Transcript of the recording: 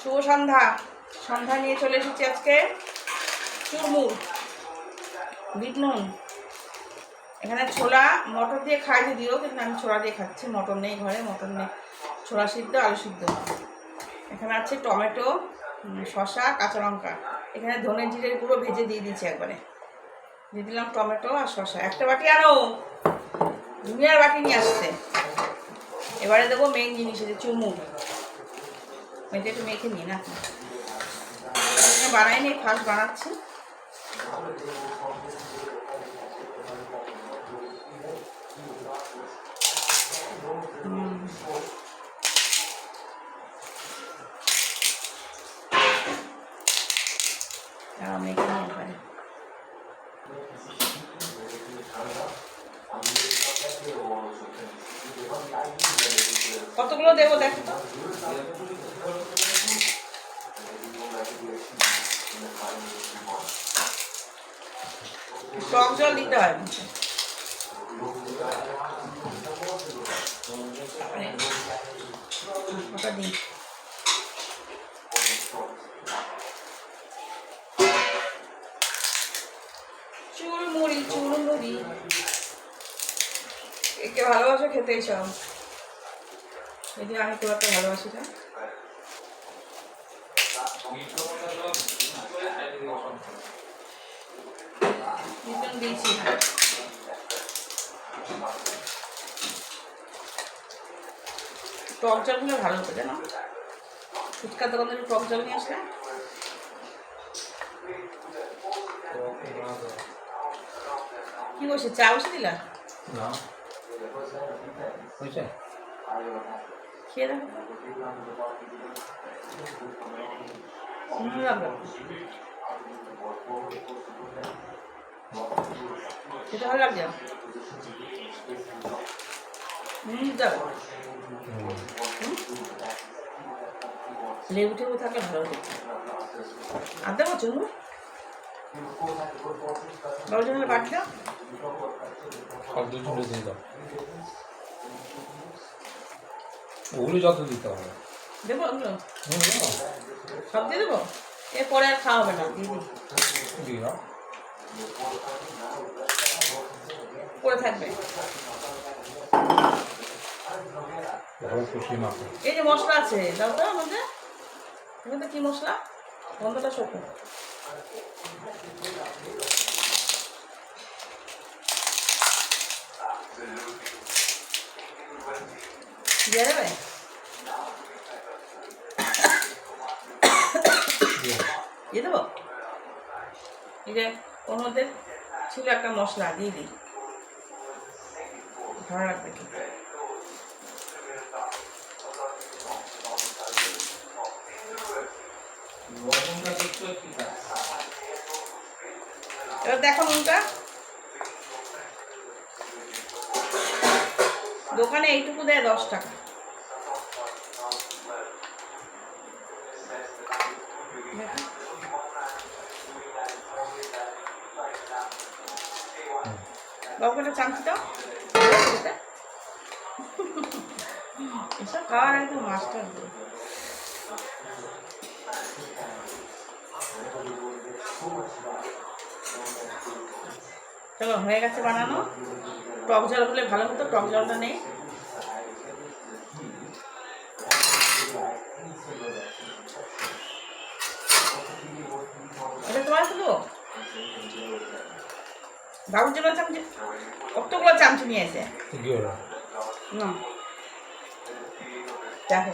শুভ সন্ধ্যা। সন্ধ্যা নিয়ে চলে এসেছি আজকে চুরমুর, বিট নুন। এখানে ছোলা, মটর দিয়ে খাই যদিও, কিন্তু আমি ছোলা দিয়ে খাচ্ছি। মটর নেই ঘরে, মটর নেই। ছোলা সিদ্ধ, আলু সিদ্ধ। এখানে আছে টমেটো শসা, কাঁচা লঙ্কা। এখানে ধনে জিরের গুঁড়ো ভেজে দিয়ে দিয়েছি একবারে। দিয়ে দিলাম টমেটো আর শসা। একটা বাটি আনো। দুনিয়ার বাটি নিয়ে আসছে। এবারে দেবো মেইন জিনিস আছে চুমুর এটা একটু মেখে নিই না বানাইনি ফার্স্ট বানাচ্ছি মেখে একবারে। কতগুলো দেবো দেখো তো? টক জল দিতে হয়। ওটা দিই। একে ভালোবাসো, খেতে এসব যদি আমি খুব একটা ভালোবাসি না। টক জলগুলো ভালো হতো জানো ফুচকার দোকান থেকে টক জল নিয়ে আসলে? কি বসে চা বসে দিলা? না। হয়েছে? খেয়ে দেখো তো। হুম, লাগল। খেতে ভালো লাগছে হুম দাও হুম? লেবু টেবু থাকলে ভালো হতো আর দেবো চুমু বাবু জন্য বাটি দাও সব দুটো ছুটে দিয়ে দাও ওগুলো যত দিতে হবে দেবো ওগুলো হুম, দাও। সব দিয়ে দেবো? এরপরে আর খাওয়া হবে না। পড়ে থাকবে। এই যে মশলা আছে, দাও তো আমাদের এখানে কি মশলা? গন্ধটা শোকো দিয়ে দেবে দিয়ে দাও। দিয়ে দেবো? এই যে ওর মধ্যে ছিল একটা মশলা দিয়ে দিই। ভালো লাগবে এবার দেখো নুনটা। দোকানে এইটুকু দেয় দশ টাকা। বাবু একটা চামচি দাও এসব খাওয়ার একদম চলো হয়ে গেছে বানানো টক জল হলে ভালো হতো টক জলটা নেই এটা তোমার শুধু বাবুর চামচ কতগুলো চামচ নিয়ে এসে। না। দেখো।